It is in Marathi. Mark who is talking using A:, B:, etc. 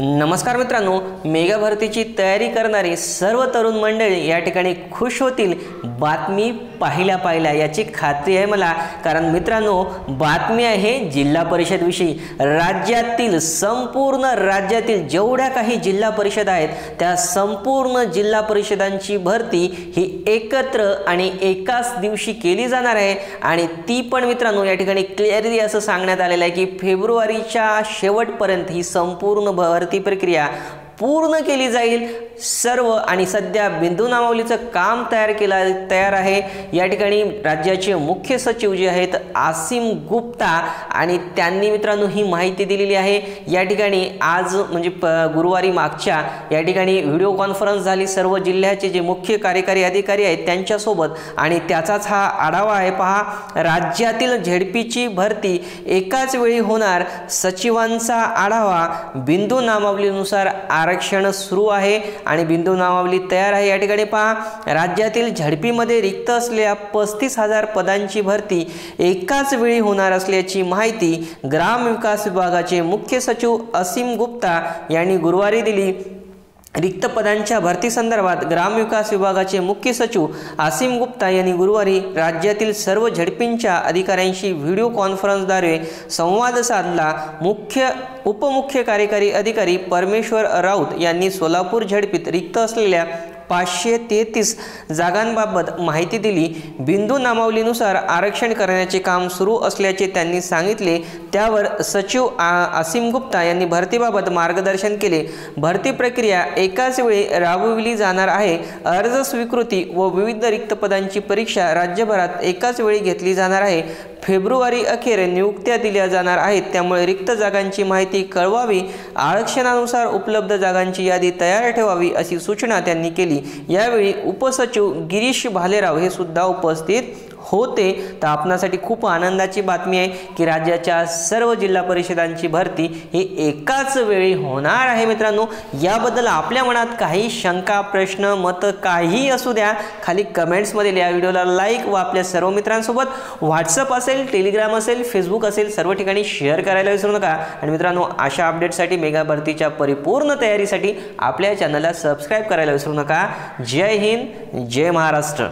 A: नमस्कार मित्रांनो मेगा भरतीची तयारी करणारी सर्व तरुण मंडळी या ठिकाणी खुश होतील. बातमी पाहिल्या पाहिल्या याची खात्री आहे मला. कारण मित्रांनो बातमी आहे जिल्हा परिषदविषयी राज्यातील संपूर्ण राज्यातील जेवढ्या काही जिल्हा परिषद आहेत त्या संपूर्ण जिल्हा परिषदांची भरती ही एकत्र आणि एकाच दिवशी केली जाणार आहे. आणि ती पण मित्रांनो या ठिकाणी क्लिअरली असं सांगण्यात आलेलं आहे की फेब्रुवारीच्या शेवटपर्यंत ही संपूर्ण भर भरती प्रक्रिया पूर्ण केली जाईल. सर्व आणि सध्या बिंदू नामावलीचं काम तयार केलं तयार आहे. या ठिकाणी राज्याचे मुख्य सचिव जे आहेत आसिम गुप्ता आणि त्यांनी मित्रांनो ही माहिती दिलेली आहे. या ठिकाणी आज म्हणजे प गुरुवारी मागच्या या ठिकाणी व्हिडिओ कॉन्फरन्स झाली. सर्व जिल्ह्याचे जे मुख्य कार्यकारी अधिकारी आहेत त्यांच्यासोबत आणि त्याचाच हा आढावा आहे. पहा राज्यातील झेडपीची भरती एकाच वेळी होणार. सचिवांचा आढावा बिंदू नामावलीनुसार आरक्षण सुरू आहे आणि बिंदू नावावली तयार आहे. या ठिकाणी पहा राज्यातील झडपीमध्ये रिक्त असलेल्या पस्तीस हजार पदांची भरती एकाच वेळी होणार असल्याची माहिती ग्रामविकास विभागाचे मुख्य सचिव असीम गुप्ता यांनी गुरुवारी दिली. रिक्त पदांच्या भरतीसंदर्भात ग्रामविकास विभागाचे मुख्य सचिव आसिम गुप्ता यांनी गुरुवारी राज्यातील सर्व झडपींच्या अधिकाऱ्यांशी व्हिडिओ कॉन्फरन्सद्वारे संवाद साधला. मुख्य उपमुख्य कार्यकारी अधिकारी परमेश्वर राऊत यांनी सोलापूर झडपीत रिक्त असलेल्या पाचशे तेहतीस जागांबाबत माहिती दिली. बिंदू नामावलीनुसार आरक्षण करण्याचे काम सुरू असल्याचे त्यांनी सांगितले. त्यावर सचिव आसिम गुप्ता यांनी भरतीबाबत मार्गदर्शन केले. भरती प्रक्रिया एकाच वेळी राबविली जाणार आहे. अर्ज स्वीकृती व विविध रिक्त पदांची परीक्षा राज्यभरात एकाच वेळी घेतली जाणार आहे. फेब्रुवारी अखेर नियुक्त्या दिल्या जाणार आहेत. त्यामुळे रिक्त जागांची माहिती कळवावी आरक्षणानुसार उपलब्ध जागांची यादी तयार ठेवावी अशी सूचना त्यांनी केली. यावेळी उपसचिव गिरीश भालेराव हे सुद्धा उपस्थित होते तर आपणासाठी खूप आनंदाची बातमी आहे की राज्याच्या सर्व जिल्हा परिषदांची भरती ही एकाच वेळी होणार आहे मित्रांनो. याबद्दल आपल्या मनात काही शंका प्रश्न मतं काही असू द्या खाली कमेंट्समध्ये या व्हिडिओला लाईक व आपल्या सर्व मित्रांसोबत व्हॉट्सअप असेल टेलिग्राम असेल फेसबुक असेल सर्व ठिकाणी शेअर करायला विसरू नका. आणि मित्रांनो अशा अपडेटसाठी मेगा भरतीच्या परिपूर्ण तयारीसाठी आपल्या चॅनलला सबस्क्राईब करायला विसरू नका. जय हिंद जय महाराष्ट्र.